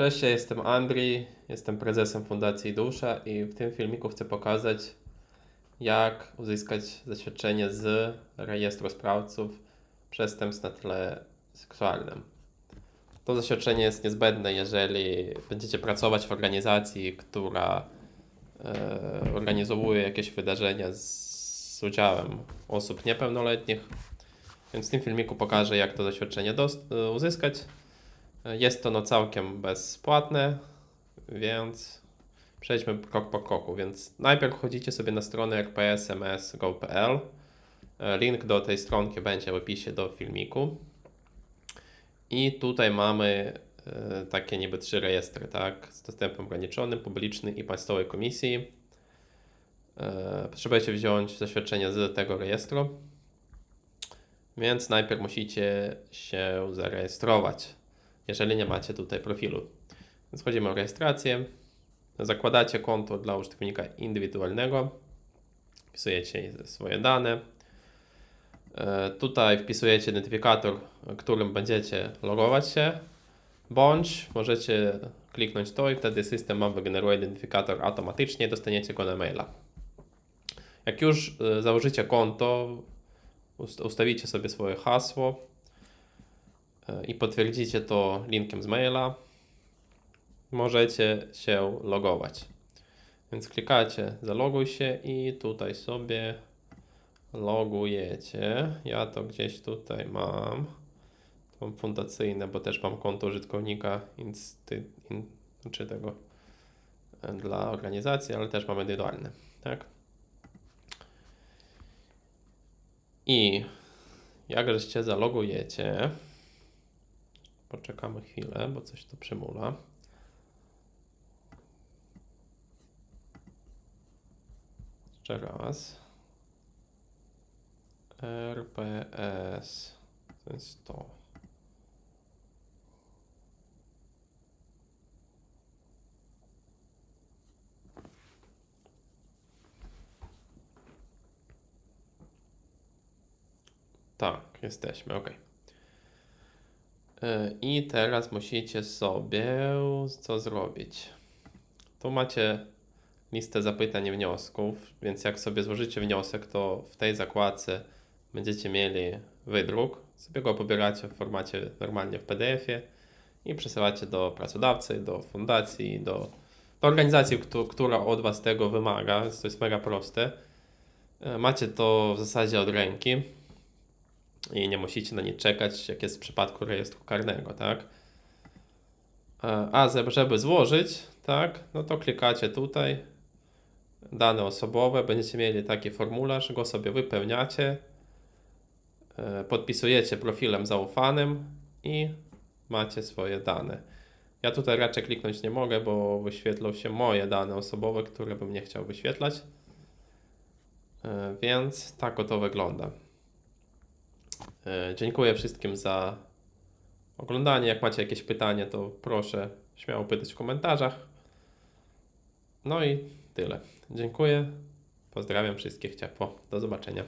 Cześć, ja jestem Andrii, jestem prezesem Fundacji Dusza i w tym filmiku chcę pokazać, jak uzyskać zaświadczenie z rejestru sprawców przestępstw na tle seksualnym. To zaświadczenie jest niezbędne, jeżeli będziecie pracować w organizacji, która e, organizuje jakieś wydarzenia z, z udziałem osób niepełnoletnich. Więc w tym filmiku pokażę, jak to zaświadczenie e, uzyskać. Jest to no całkiem bezpłatne, więc przejdźmy krok po kroku. Więc najpierw wchodzicie sobie na stronę rpsms.go.pl. Link do tej stronki będzie w opisie do filmiku. I tutaj mamy e, takie niby trzy rejestry, tak? Z dostępem ograniczonym, publiczny i państwowej komisji. E, Potrzebujecie wziąć zaświadczenie z tego rejestru. Więc najpierw musicie się zarejestrować jeżeli nie macie tutaj profilu. Więc chodzimy o rejestrację. Zakładacie konto dla użytkownika indywidualnego. Wpisujecie swoje dane. E, Tutaj wpisujecie identyfikator, którym będziecie logować się, bądź możecie kliknąć to i wtedy system Wam wygeneruje identyfikator automatycznie, dostaniecie go na maila. Jak już e, założycie konto, ust- ustawicie sobie swoje hasło, i potwierdzicie to linkiem z maila, możecie się logować. Więc klikacie zaloguj się i tutaj sobie logujecie. Ja to gdzieś tutaj mam. Mam fundacyjne, bo też mam konto użytkownika insty, in, czy tego e, dla organizacji, ale też mam indywidualne. Tak? I jak żeście zalogujecie, Poczekamy chwilę, bo coś tu przymula. Jeszcze raz. RPS. To jest to. Tak, jesteśmy, ok. E, I teraz musicie sobie co zrobić. Tu macie listę zapytań i wniosków, więc jak sobie złożycie wniosek, to w tej zakładce będziecie mieli wydruk. Sobie go pobieracie w formacie normalnie w PDF-ie i przesyłacie do pracodawcy, do fundacji, do, do organizacji, któ- która od Was tego wymaga, to jest mega proste. E, Macie to w zasadzie od ręki i nie musicie na nie czekać, jak jest w przypadku rejestru karnego, tak? E, A żeby złożyć, tak, no to klikacie tutaj, dane osobowe, będziecie mieli taki formularz, go sobie wypełniacie, e, podpisujecie profilem zaufanym i macie swoje dane. Ja tutaj raczej kliknąć nie mogę, bo wyświetlą się moje dane osobowe, które bym nie chciał wyświetlać. E, Więc tak to wygląda. E, Dziękuję wszystkim za oglądanie. Jak macie jakieś pytanie, to proszę śmiało pytać w komentarzach. No i tyle. Dziękuję. Pozdrawiam wszystkich ciepło. Do zobaczenia.